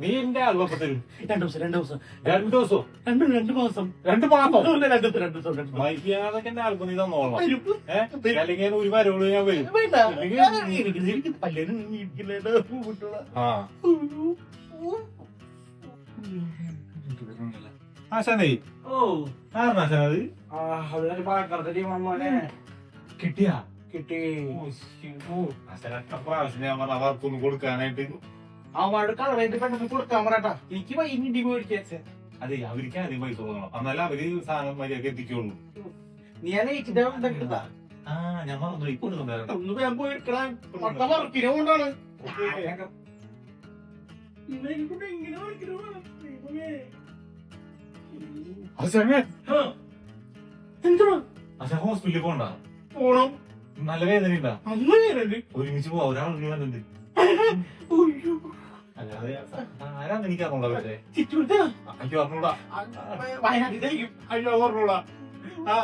നീ എന്റെ തരും രണ്ടു ദിവസം രണ്ടു ദിവസം. രണ്ടു ദിവസം? രണ്ടു രണ്ട് മാസം. രണ്ട് മാസം? രണ്ടു രണ്ട് ദിവസം മൈക്കാതൊക്കെ എന്റെ ആൾക്ക് നീ തന്നോളാം. വരും. അല്ലെങ്കിൽ ഒരു ഞാൻ വരും. വേണ്ട. ഇല്ലെങ്കിൽ ഞാൻ എനിക്ക് എനിക്ക് പല്ലിന് ആശാനേ ഓ. ആരാണ് ആശാനത് ടീമാണ് മോനെ. കിട്ടിയാ? കിട്ടി. ആശാനൊക്കെ പ്രാവശ്യം ഞാൻ പറഞ്ഞ അവർക്കൊന്നും കൊടുക്കാനായിട്ട് അവന്മാരുടെ കളറായിട്ട് പെട്ടെന്ന് കൊടുക്കാൻ പറയട്ടാ. എനിക്ക് വൈകി ഇടി മേടിക്കാൻ അതെ അവർക്ക് ആദ്യം പൈസ കൊടുക്കണം എന്നാലും അവർ സാധനം മര്യാദ എത്തിക്കുള്ളൂ. നീ ആ ലേറ്റിന്റെ ഉണ്ടാക്കിട്ടാ ആ ഞാൻ മറന്നു. ഇപ്പൊ ഒന്ന് വേഗം പോയി എടുക്കണേ വർക്കിനെ കൊണ്ടാണ്. ഹോസ്പിറ്റലിൽ പോണ്ട പോണം. നല്ല വേദന ഒരുമിച്ച് പോവാ. അയ്യോ അല്ലാതെ ആരാന്ന് എനിക്ക് അറിഞ്ഞൂടാ പക്ഷേ അയ്യോ അറിഞ്ഞൂടാ വയനാട്ടിലേക്കും അയ്യോ ആ,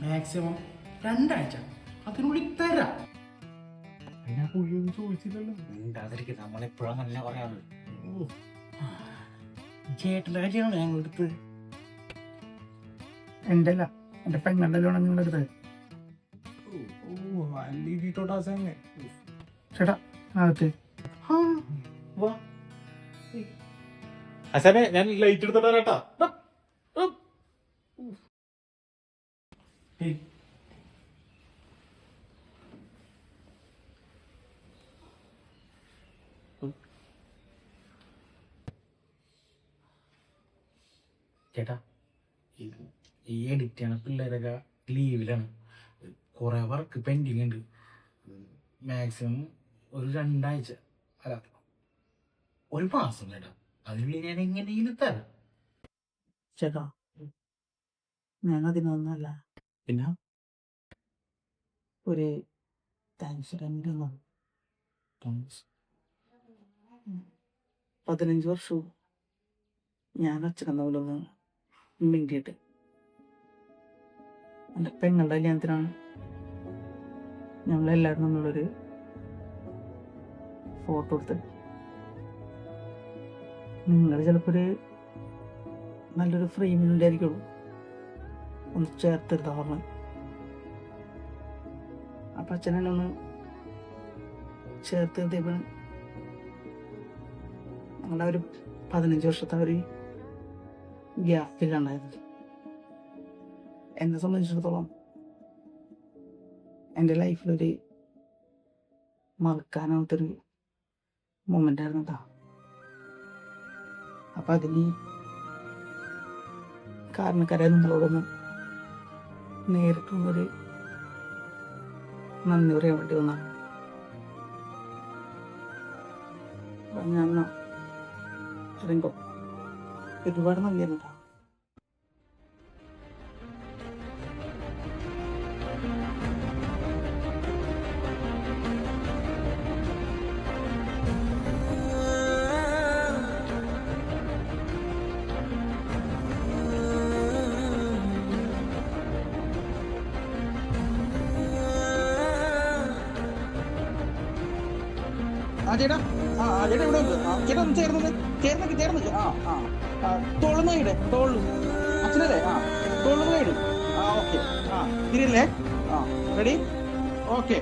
മാക്സിമം രണ്ടാഴ്ച അതിനുള്ളിൽ തരാം ചോദിച്ചില്ലല്ലോ നമ്മളെപ്പോഴും നല്ല പറയാറ് ചേട്ടന്റെ കാര്യമാണ് ഞങ്ങൾ എന്റെ അല്ല എന്റെ പെങ്ങളുടെ ലോണാണ് ചേട്ടാ അകത്ത്. ആശാനെ ഞാൻ ലൈറ്റ് എടുത്തിട്ട് ചേട്ടാ ഈ- എഡിറ്റ് ചെയ്യണ പിള്ളേരൊക്കെ ലീവിലാണ് കുറെ വർക്ക് പെൻഡിങ് ഉണ്ട് മാക്സിമം ഒരു രണ്ടാഴ്ച. അല്ല ഒരു മാസം ചേട്ടാ അതിനുള്ളിൽ ഞാൻ എങ്ങനെയെങ്കിലും തരാം. ചേട്ടാ ഞാൻ അതിനൊന്നല്ല പിന്നെ? ഒരു താങ്ക്സ് രണ്ടെണ്ണം പതിനഞ്ച് വർഷവും. ഞാൻ അച്ഛനെന്നോലൊന്നും മിണ്ടിയിട്ട്. എന്റെ പെങ്ങളുടെ കല്യാണത്തിനാണ് ഞങ്ങളെല്ലാവരും നമ്മളൊരു ഫോട്ടോ എടുത്ത്. നിങ്ങൾ ചിലപ്പോൾ ഒരു നല്ലൊരു ഫ്രെയിമിനുണ്ടായിരിക്കുള്ളൂ ഒന്ന് ചേർത്തെടുത്താ പറഞ്ഞു അപ്പം അച്ഛനെ ഒന്ന് ചേർത്ത് നിർത്തിയപ്പോൾ ഞങ്ങളുടെ പതിനഞ്ച് വർഷത്തെ ഒരു ഗ്യാപ്പിലുണ്ടായത് എന്നെ സംബന്ധിച്ചിടത്തോളം എന്റെ ലൈഫിലൊരു മറക്കാനാവാത്തൊരു മൊമെന്റ് ആയിരുന്നു കേട്ടോ അപ്പം അതിന് കാരണക്കാരെ നിങ്ങളോടൊന്ന് നേരിട്ടുള്ളൊരു നന്ദി പറയാൻ വേണ്ടി വന്നാണ് ഞാൻ ഇറങ്ങും ഒരുപാട് നന്ദിയാണ് കേട്ടോ. ആ ചേട്ടാ ആ ആ, ചേട്ടാ ഇവിടെ ചേട്ടാ ഒന്ന് ചേർന്നത് ചേർന്നൊക്കെ ചേർന്നൊക്കെ ആ ആ. തോളുന്ന ഇടെ അച്ഛനല്ലേ? ആ തോളുന്ന ആ ഓക്കെ. ആ തിരിയല്ലേ? ആ റെഡി ഓക്കെ.